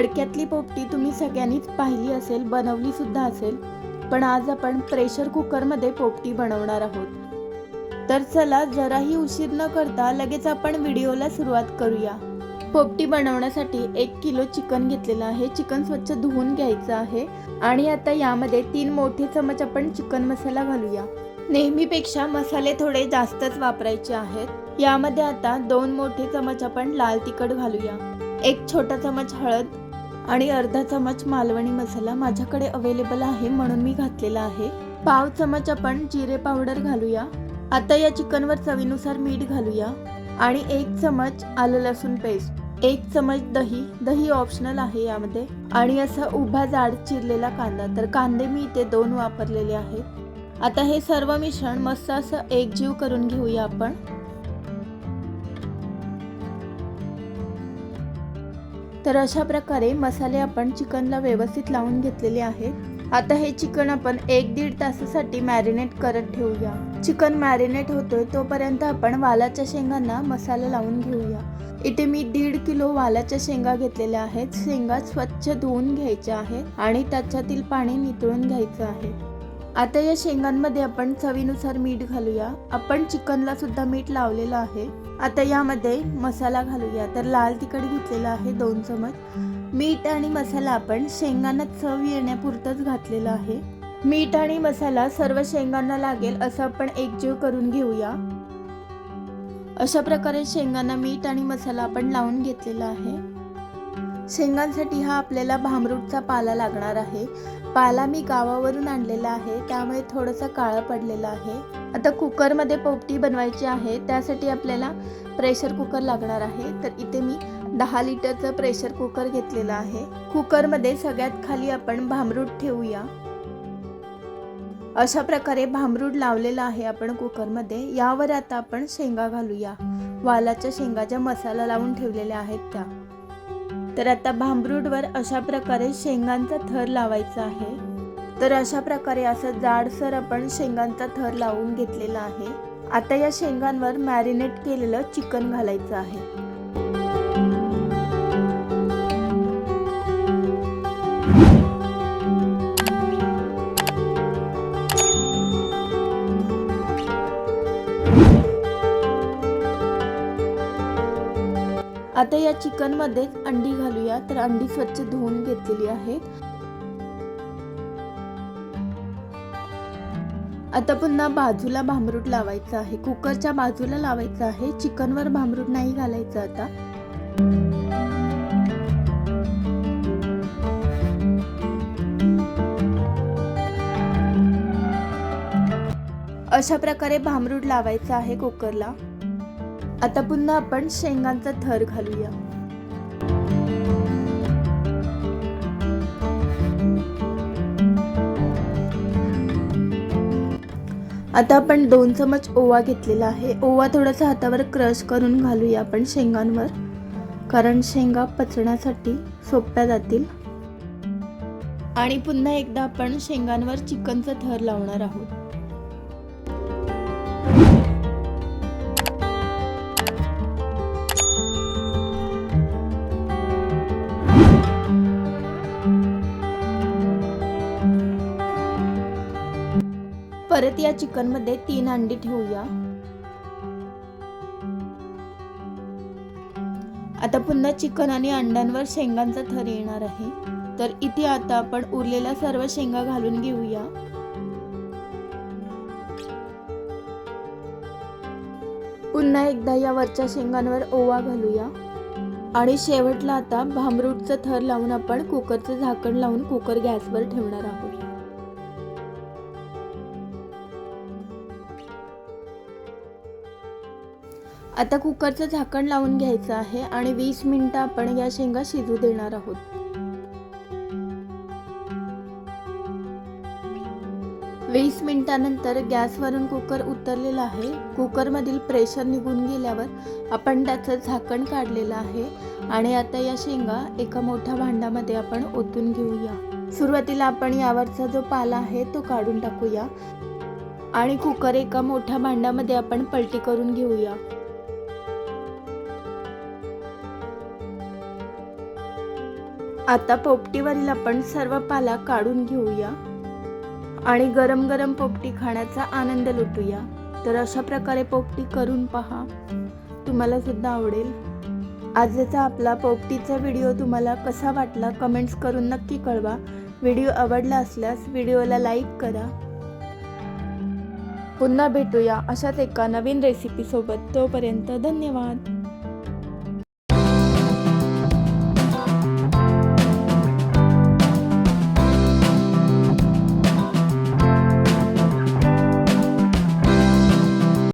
मडक्यातली पोपटी तुम्ही सगळ्यांनीच पाहिली असेल बनवली सुद्धा असेल पण आज आपण प्रेशर कुकरमध्ये पोपटी बनवणार आहोत. तर चला जराही उशीर न करता लगेच आपण व्हिडिओला सुरुवात करूया. पोपटी बनवण्यासाठी एक किलो चिकन घेतलेलं आहे. चिकन स्वच्छ धुवून घ्यायचं आहे आणि आता यामध्ये तीन मोठे चमच आपण चिकन मसाला घालूया. नेहमीपेक्षा मसाले थोडे जास्तच वापरायचे आहेत. यामध्ये आता दोन मोठे चमच आपण लाल तिखट घालूया. एक छोटा चमच हळद आणि अर्धा चमच मालवणी मसाला माझ्याकडे अवेलेबल आहे म्हणून मी घातलेला आहे. पाव चमच आपण जिरे पावडर घालूया. आता या चिकनवर चवीनुसार मीठ घालूया. आणि एक चमच आलं लसूण पेस्ट एक चमच दही. दही ऑप्शनल आहे यामध्ये. आणि असा उभा जाड चिरलेला कांदा. तर कांदे मी इथे दोन वापरलेले आहेत. आता हे सर्व मिश्रण मस्त असं एकजीव करून घेऊया आपण. तर अशा प्रकारे मसाले आपण चिकनला व्यवस्थित लावून घेतलेले आहेत. आता हे चिकन आपण एक दीड तासासाठी मॅरिनेट करत ठेवूया. चिकन मॅरिनेट होतोय तोपर्यंत आपण वालाच्या शेंगांना मसाला लावून घेऊया. इथे मी दीड किलो वालाच्या शेंगा घेतलेल्या आहेत. शेंगा स्वच्छ धुवून घ्यायच्या आहेत आणि त्याच्यातील पाणी नितळून घ्यायचं आहे. आता या शेंगांमध्ये आपण चवीनुसार मीठ घालूया. आपण चिकनला सुद्धा मीठ लावलेलं आहे. आता यामध्ये मसाला घालूया. तर लाल तिखट घेतलेला आहे दोन चमच. मीठ आणि मसाला आपण शेंगांना चव येण्यापुरतंच घातलेला आहे. मीठ आणि मसाला सर्व शेंगांना लागेल असं आपण एकजीव करून घेऊया. अशा प्रकारे शेंगांना मीठ आणि मसाला आपण लावून घेतलेला आहे. शेंगांसाठी हा आपल्याला भामरूटचा पाला लागणार आहे. पाला मी गावावरून आणलेला आहे त्यामुळे थोडंसं काळं पडलेलं आहे. आता कुकरमध्ये पोपटी बनवायची आहे त्यासाठी आपल्याला प्रेशर कुकर लागणार आहे. तर इथे मी दहा लिटरचं प्रेशर कुकर घेतलेलं आहे. कुकरमध्ये सगळ्यात खाली आपण भामरूट ठेवूया. अशा प्रकारे भामरूट लावलेला आहे आपण कुकरमध्ये. यावर आता आपण शेंगा घालूया. वालाच्या शेंगा ज्या मसाला लावून ठेवलेल्या आहेत त्या. तर आता भांबरूडवर अशा प्रकारे शेंगांचा थर लावायचा आहे. तर अशा प्रकारे असं जाडसर आपण शेंगांचा थर लावून घेतलेला आहे. आता या शेंगांवर मॅरिनेट केलेलं चिकन घालायचं आहे. आता या चिकनमध्ये अंडी घालूया. तर अंडी स्वच्छ धुवून घेतलेली आहेत. आता पुन्हा बाजूला भांबरूट लावायचं आहे. कुकरच्या बाजूला लावायचं आहे. चिकनवर भांबरूट नाही घालायचं आता. अशा प्रकारे भांबरूट लावायचं आहे कुकरला. आता पुन्हा आपण शेंगांचा थर घालूया. आता आपण दोन चमच ओवा घेतलेला आहे. ओवा थोडासा हातावर क्रश करून घालूया आपण शेंगांवर कारण शेंगा पचण्यासाठी सोप्या जातील. आणि पुन्हा एकदा आपण शेंगांवर चिकनचा थर लावणार आहोत. परत या चिकनमध्ये तीन अंडी ठेवूया. आता पुन्हा चिकन आणि अंड्यांवर शेंगांचा थर येणार आहे. तर इथे आता आपण उरलेल्या सर्व शेंगा घालून घेऊया. पुन्हा एकदा या वरच्या शेंगांवर ओवा घालूया. आणि शेवटला आता भांबरूटचं थर लावून आपण कुकरचं झाकण लावून कुकर गॅसवर ठेवणार आहोत. आता कुकरचं झाकण लावून घ्यायचं आहे आणि वीस मिनिटं आपण या शेंगा शिजू देणार आहोत. वीस मिनिटानंतर गॅसवरून कुकर उतरलेला आहे. कुकरमधील प्रेशर निघून गेल्यावर आपण त्याचं झाकण काढलेलं आहे आणि आता या शेंगा एका मोठ्या भांड्यामध्ये आपण ओतून घेऊया. सुरुवातीला आपण यावरचा जो पाला आहे तो काढून टाकूया आणि कुकर एका मोठ्या भांड्यामध्ये आपण पलटी करून घेऊया. आता पोपटीवरील आपण सर्व पाला काढून घेऊया. आणि गरम गरम पोपटी खाण्याचा आनंद लुटूया. तर अशा प्रकारे पोपटी करून पहा. तुम्हाला सुद्धा आवडेल. आजचा आपला पोपटीचा व्हिडिओ तुम्हाला कसा वाटला कमेंट्स करून नक्की कळवा. व्हिडिओ आवडला असल्यास व्हिडिओला लाईक करा. पुन्हा भेटूया अशाच एका नवीन रेसिपीसोबत तोपर्यंत धन्यवाद.